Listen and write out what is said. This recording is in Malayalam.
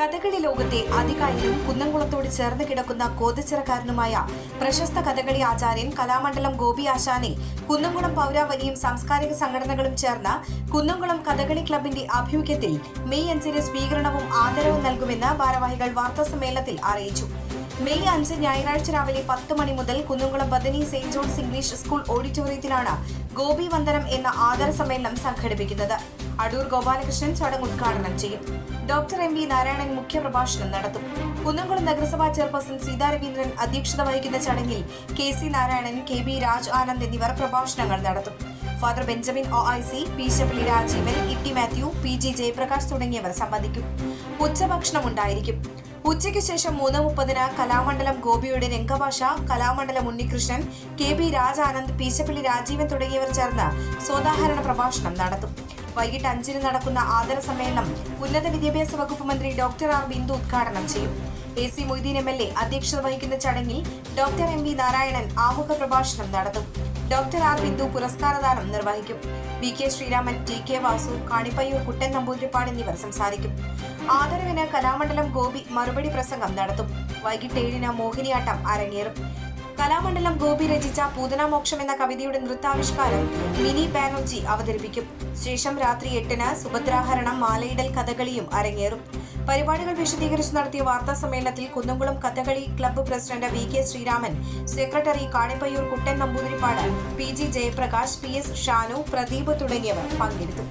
കഥകളി ലോകത്തെ അതികായനും കുന്നംകുളത്തോട് ചേർന്ന് കിടക്കുന്ന കോതച്ചിറക്കാരനുമായ പ്രശസ്ത കഥകളി ആചാര്യൻ കലാമണ്ഡലം ഗോപി ആശാനെ കുന്നംകുളം പൗരാവലിയും സാംസ്കാരിക സംഘടനകളും ചേർന്ന് കുന്നംകുളം കഥകളി ക്ലബിന്റെ ആഭിമുഖ്യത്തിൽ മെയ് അഞ്ചിന് സ്വീകരണവും ആദരവും നൽകുമെന്ന് ഭാരവാഹികൾ വാർത്താസമ്മേളനത്തിൽ അറിയിച്ചു. മെയ് അഞ്ച് ഞായറാഴ്ച രാവിലെ പത്ത് മണി മുതൽ Kunnamkulam Bethany saint Johns English school ഓഡിറ്റോറിയത്തിലാണ് ഗോപി വന്ദനം എന്ന ആദര സമ്മേളനം സംഘടിപ്പിക്കുന്നത്. അടൂർ ഗോപാലകൃഷ്ണൻ ചടങ്ങ് ഉദ്ഘാടനം ചെയ്യും. ഡോക്ടർ എം വി നാരായണൻ മുഖ്യപ്രഭാഷണം നടത്തും. കുന്നംകുളം നഗരസഭാ ചെയർപേഴ്സൺ സീതാ രവീന്ദ്രൻ അധ്യക്ഷത വഹിക്കുന്ന ചടങ്ങിൽ K C Narayanan K B Raj Anand എന്നിവർ പ്രഭാഷണങ്ങൾ നടത്തും. Father Benjamin O I C P Shabali Rajeevan Itty Mathew P G Jayaprakash തുടങ്ങിയവർ സംബന്ധിക്കും. ഉച്ചഭക്ഷണം ഉണ്ടായിരിക്കും. ഉച്ചയ്ക്ക് ശേഷം മൂന്ന് മുപ്പതിന് കലാമണ്ഡലം ഗോപിയുടെ രംഗഭാഷ കലാമണ്ഡലം ഉണ്ണികൃഷ്ണൻ കെ ബി രാജാനന്ദ് പീശപ്പള്ളി രാജീവൻ തുടങ്ങിയവർ ചേർന്ന് സോദാഹരണ പ്രഭാഷണം നടത്തും. വൈകിട്ട് അഞ്ചിന് നടക്കുന്ന ആദര സമ്മേളനം ഉന്നത വിദ്യാഭ്യാസ വകുപ്പ് മന്ത്രി ഡോക്ടർ ആർ ബിന്ദു ഉദ്ഘാടനം ചെയ്യും. A C Moideen M L A അധ്യക്ഷത വഹിക്കുന്ന ചടങ്ങിൽ ഡോക്ടർ എം വി നാരായണൻ ആമുഖ പ്രഭാഷണം നടത്തും. ഡോക്ടർ ആർ ബിന്ദു പുരസ്കാരദാനം നിർവഹിക്കും. V K Sreeraman T K Vasu Kanippayyur Kuttan Namboothiripad എന്നിവർ സംസാരിക്കും. ആദരവിന് കലാമണ്ഡലം ഗോപി മറുപടി പ്രസംഗം നടത്തും. വൈകിട്ട് ഏഴിന് മോഹിനിയാട്ടം അരങ്ങേറും. കലാമണ്ഡലം ഗോപി രചിച്ച പൂതനാമോക്ഷം എന്ന കവിതയുടെ നൃത്താവിഷ്കാരം മിനി ബാനർജി അവതരിപ്പിക്കും. ശേഷം രാത്രി എട്ടിന് സുഭദ്രാഹരണം മാലയിടൽ കഥകളിയും അരങ്ങേറും. പരിപാടികൾ വിശദീകരിച്ച് നടത്തിയ വാർത്താ സമ്മേളനത്തിൽ Kunnamkulam Kathakali club president V K Sreeraman secretary Kanippayyur Kuttan Namboothiripad P G Jayaprakash P S Shanu Pradeep തുടങ്ങിയവർ പങ്കെടുത്തു.